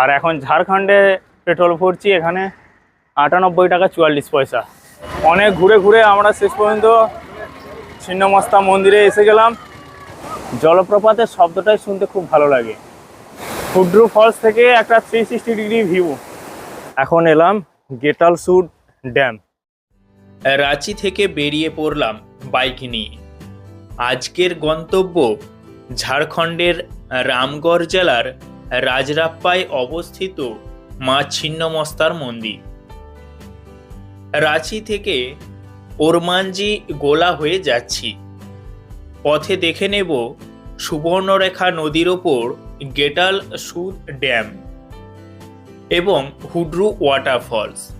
আর এখন ঝাড়খণ্ডে পেট্রোল ভরছি এখানে আটানব্বই টাকা চুয়াল্লিশ পয়সা। অনেক ঘুরে ঘুরে আমরা শেষ পর্যন্ত ছিন্নমস্তা মন্দিরে এসে গেলাম। জলপ্রপাতের শব্দটাই শুনতে খুব ভালো লাগে। হুড্রু ফলস থেকে একটা থ্রি সিক্সটি ডিগ্রি ভিউ এখন এলাম গেটাল সুট ড্যাম। রাঁচি থেকে বেরিয়ে পড়লাম বাইক নিয়ে। আজকের গন্তব্য ঝাড়খণ্ডের রামগড় জেলার রাজরাপ্পায় অবস্থিত মা ছিন্নমস্তার মন্দির। রাঁচি থেকে ওরমানজি গোলা হয়ে যাচ্ছি। পথে দেখে নেব সুবর্ণরেখা নদীর ওপর গেটাল সুদ ড্যাম এবং হুড্রু ওয়াটারফলস।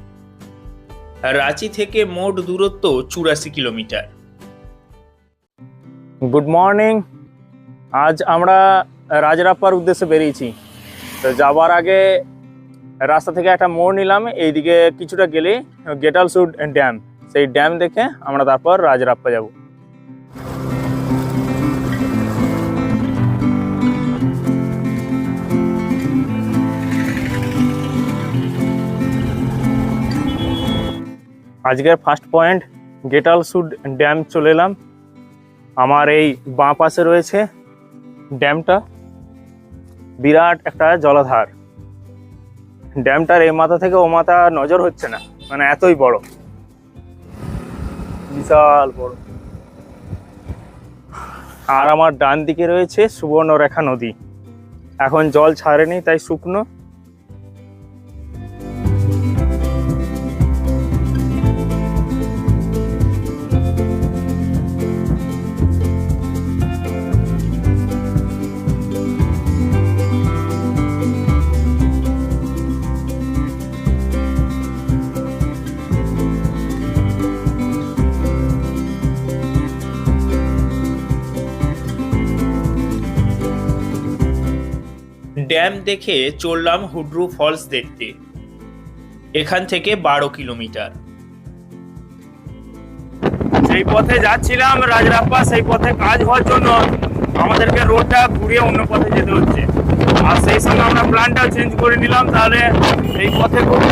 রাঁচি থেকে মোট দূরত্ব চুরাশি কিলোমিটার। গুড মর্নিং আজ আমরা রাজরাপ্পার উদ্দেশ্যে বেরিয়েছি। তো যাবার আগে রাস্তা থেকে একটা মোড় নিলাম, এইদিকে কিছুটা গেলে গেটাল সুড ড্যাম সেই ড্যাম দেখে আমরা তারপর রাজরাপ্পা যাব। আজকের ফার্স্ট পয়েন্ট গেটাল সুড ড্যাম চলে এলাম। আমার এই বাঁ পাশে রয়েছে ড্যামটা বিরাট একটা জলাধার। ড্যামটার এই মাথা থেকে ও মাথা নজর হচ্ছে না মানে এতই বড়। বিশাল বড়। আর আমার ডান দিকে রয়েছে সুবর্ণরেখা নদী। এখন জল ছাড়েনি, তাই শুকনো। ড্যাম দেখে চললাম হুড্রু ফলস দেখতে। এখান থেকে বারো কিলোমিটার। সেই পথে যাচ্ছিলাম, রাজরাপ্পা, সেই পথে কাজ হওয়ার জন্য আমাদেরকে রোডটা ঘুরিয়ে অন্য পথে যেতে হচ্ছে। আর সেই সঙ্গে আমরা প্ল্যানটাও চেঞ্জ করে নিলাম, তাহলে এই পথে খুব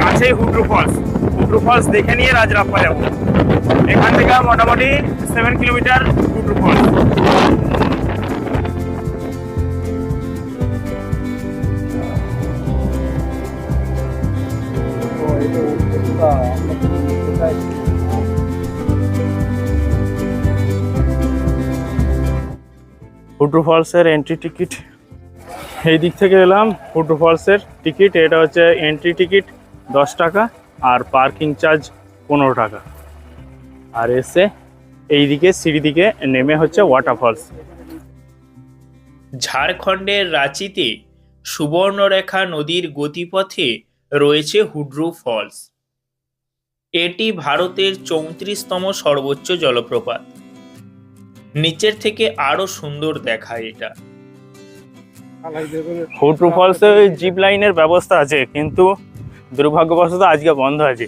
কাছেই হুড্রু ফলস। হুড্রু ফলস দেখে নিয়ে রাজরাপ্পা যাব। এখান থেকে মোটামুটি seven kilometre Hundru falls. Hundru ফলসের entry ticket এই দিক থেকে এলাম হুড্রু ফলসের টিকিট এটা হচ্ছে এন্ট্রি টিকিট দশ টাকা, আর পার্কিং চার্জ পনেরো টাকা। আর এসে এই দিকে, সিঁড়ি দিকে নেমে হচ্ছে ওয়াটারফলস ঝাড়খণ্ডের রাঁচিতে সুবর্ণরেখা নদীর গতিপথে রয়েছে হুড্রু ফলস এটি ভারতের চৌত্রিশতম সর্বোচ্চ জলপ্রপাত। নিচের থেকে আরও সুন্দর দেখায় এটা। হুড্রু ফলসে জিপ লাইনের ব্যবস্থা আছে, কিন্তু দুর্ভাগ্যবশত আজকে বন্ধ আছে।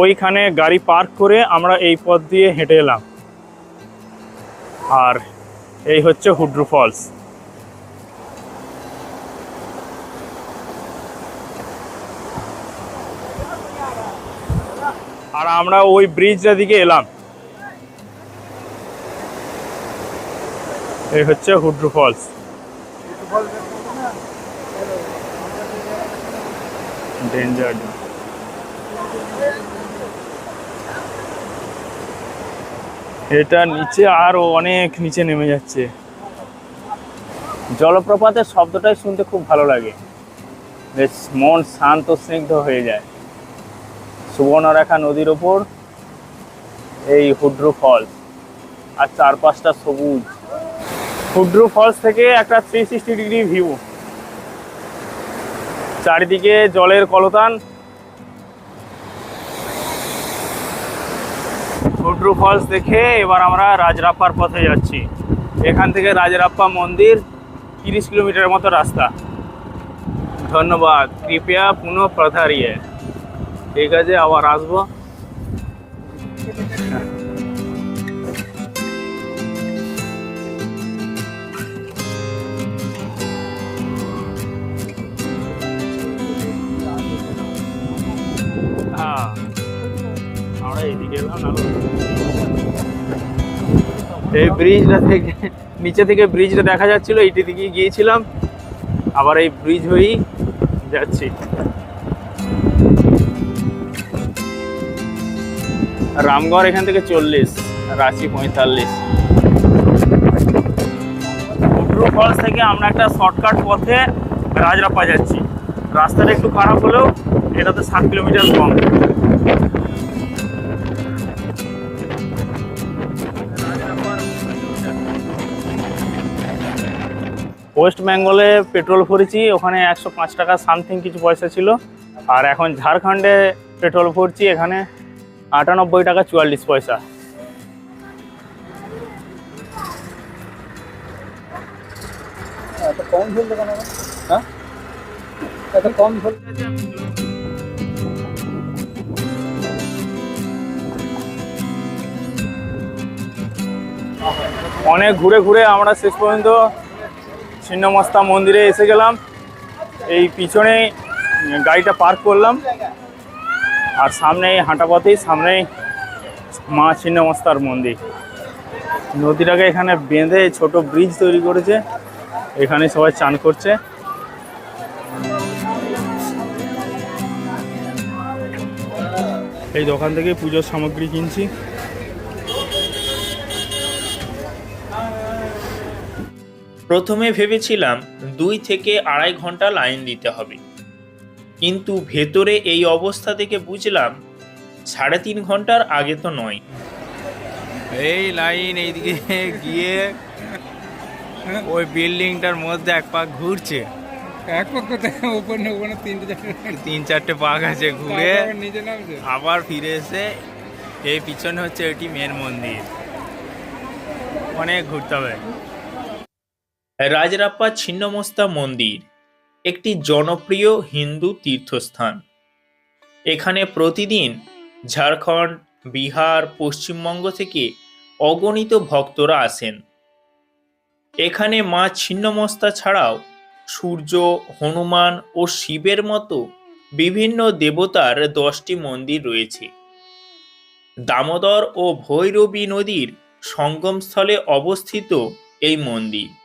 ওইখানে গাড়ি পার্ক করে আমরা এই পথ দিয়ে হেঁটে এলাম। আর এই হচ্ছে হুড্রু ফলস আর আমরা ওই ব্রিজটা দিকে এলাম। এই হচ্ছে হুড্রু ফলস। ডেঞ্জার এটা নিচে আরও অনেক নিচে নেমে যাচ্ছে। জলপ্রপাতের শব্দটাই শুনতে খুব ভালো লাগে। বেশ মন শান্ত, স্নিগ্ধ হয়ে যায়। সুবর্ণরেখা নদীর ওপর এই হুড্রু ফলস আর চারপাশটা সবুজ। হুড্রু ফলস থেকে একটা থ্রি সিক্সটি ডিগ্রি ভিউ চারিদিকে জলের কলতান। হুড্রু ফলস দেখে এবার আমরা রাজরাপ্পার পথে যাচ্ছি। এখান থেকে রাজরাপ্পা মন্দির তিরিশ কিলোমিটারের মতো রাস্তা। ধন্যবাদ, কৃপয়া পুনঃ প্রধারিয়ে ঠিক আছে, আবার আসব। হ্যাঁ আমরা এইদিকে না? এই ব্রিজটা থেকে, নিচে থেকে ব্রিজটা দেখা যাচ্ছিল, এইটি দিকে গিয়েছিলাম। আবার এই ব্রিজ হয়েই যাচ্ছি। রামগড় এখান থেকে চল্লিশ, রাঁচি পঁয়তাল্লিশ। উটরু ফলস থেকে আমরা একটা শর্টকাট পথে রাজরাপা যাচ্ছি। রাস্তাটা একটু খারাপ হলেও এটাতে সাত কিলোমিটার কম। ওয়েস্ট বেঙ্গলে পেট্রোল ভরেছি, ওখানে একশো পাঁচ টাকা সামথিং কিছু পয়সা ছিল। আর এখন ঝাড়খণ্ডে পেট্রোল ভরছি, এখানে আটানব্বই টাকা চুয়াল্লিশ পয়সা। কম হ্যাঁ? এত কম ঝুল অনেক ঘুরে ঘুরে আমরা শেষ পর্যন্ত ছিন্নমস্তা মন্দিরে এসে গেলাম। এই পিছনে গাড়িটা পার্ক করলাম। আর সামনে হাঁটা পথেই সামনেই মা ছিন্নমস্তার মন্দির। নদীটাকে এখানে বেঁধে ছোট ব্রিজ তৈরি করেছে। এখানে সবাই চান করছে। এই দোকান থেকে পুজোর সামগ্রী কিনছি। প্রথমে ভেবেছিলাম দুই থেকে আড়াই ঘণ্টা লাইন দিতে হবে। কিন্তু ভেতরে এই অবস্থা থেকে বুঝলাম সাড়ে তিন ঘণ্টার আগে তো নয়। এই লাইন এইদিকে গিয়ে ওই বিল্ডিংটার মধ্যে এক পাক ঘুরছে। এক উপর না উপর না তিনটে চারটে তিন চারটে পাক আছে ঘুরে। নিচে নামছে। আবার ফিরে এসে এই পিছনে হচ্ছে এটি মেন মন্দির। অনেক ঘুরতে হবে। রাজরাপ্পা ছিন্নমস্তা মন্দির। একটি জনপ্রিয় হিন্দু তীর্থস্থান। এখানে প্রতিদিন ঝাড়খণ্ড, বিহার, পশ্চিমবঙ্গ থেকে অগণিত ভক্তরা আসেন। এখানে মা ছিন্নমস্তা ছাড়াও সূর্য, হনুমান ও শিবের মতো বিভিন্ন দেবতার দশটি মন্দির রয়েছে। দামোদর ও ভৈরবী নদীর সঙ্গমস্থলে অবস্থিত এই মন্দির।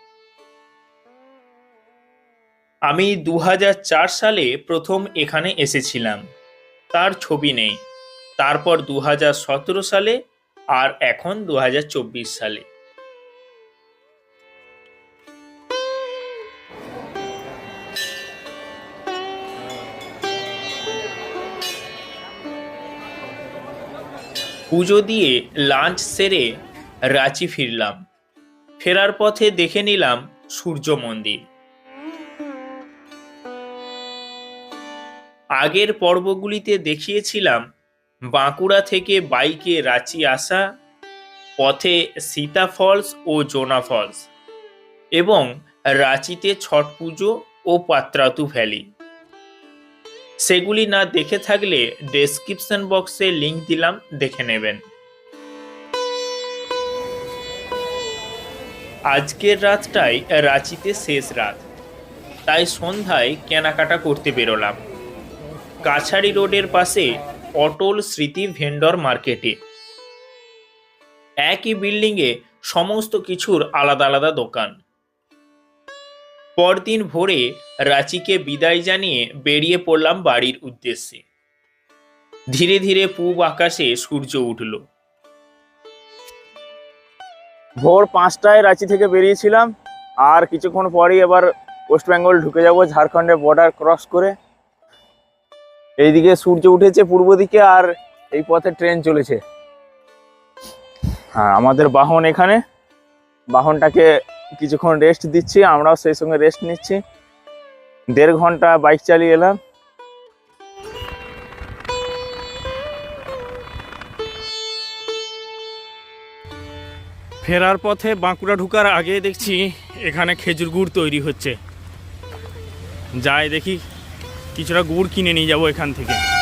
আমি দু হাজার চার সালে প্রথম এখানে এসেছিলাম। তার ছবি নেই। তারপর দু হাজার সতেরো সালে আর এখন দু হাজার চব্বিশ সালে। পুজো দিয়ে লাঞ্চ সেরে রাঁচি ফিরলাম। ফেরার পথে দেখে নিলাম সূর্য মন্দির। আগের পর্বগুলিতে দেখিয়েছিলাম, বাঁকুড়া থেকে বাইকে রাঁচি আসা, পথে সীতা ফলস ও জোনা ফলস এবং রাঁচিতে ছট পুজো ও পাত্রাতু ভ্যালি। সেগুলি না দেখে থাকলে ডেসক্রিপশন বক্সে লিংক দিলাম, দেখে নেবেন। আজকের রাতটাই রাঁচিতে শেষ রাত। তাই সন্ধ্যায় কেনাকাটা করতে বেরোলাম। কাছাড়ি রোডের পাশে অটল স্মৃতি ভেন্ডর মার্কেটে। একই বিল্ডিংয়ে সমস্ত কিছুর আলাদা আলাদা দোকান। পরদিন ভোরে রাঁচিকে বিদায় জানিয়ে বেরিয়ে পড়লাম বাড়ির উদ্দেশ্যে। ধীরে ধীরে পূব আকাশে সূর্য উঠল। ভোর পাঁচটায় রাঁচি থেকে বেরিয়েছিলাম। আর কিছুক্ষণ পরেই এবার ওয়েস্ট বেঙ্গল ঢুকে যাব ঝাড়খণ্ডের বর্ডার ক্রস করে। এইদিকে সূর্য উঠেছে পূর্ব দিকে আর এই পথে ট্রেন চলেছে। হ্যাঁ আমাদের বাহন এখানে। বাহনটাকে কিছুক্ষণ রেস্ট দিচ্ছি, আমরাও সেই সঙ্গে রেস্ট নিচ্ছি। দেড় ঘণ্টা বাইক চালিয়ে এলাম। ফেরার পথে বাঁকুড়া ঢুকার আগে দেখছি এখানে খেজুর গুড় তৈরি হচ্ছে। যাই দেখি। কিছুটা গুড় কিনে নিয়ে যাব এখান থেকে।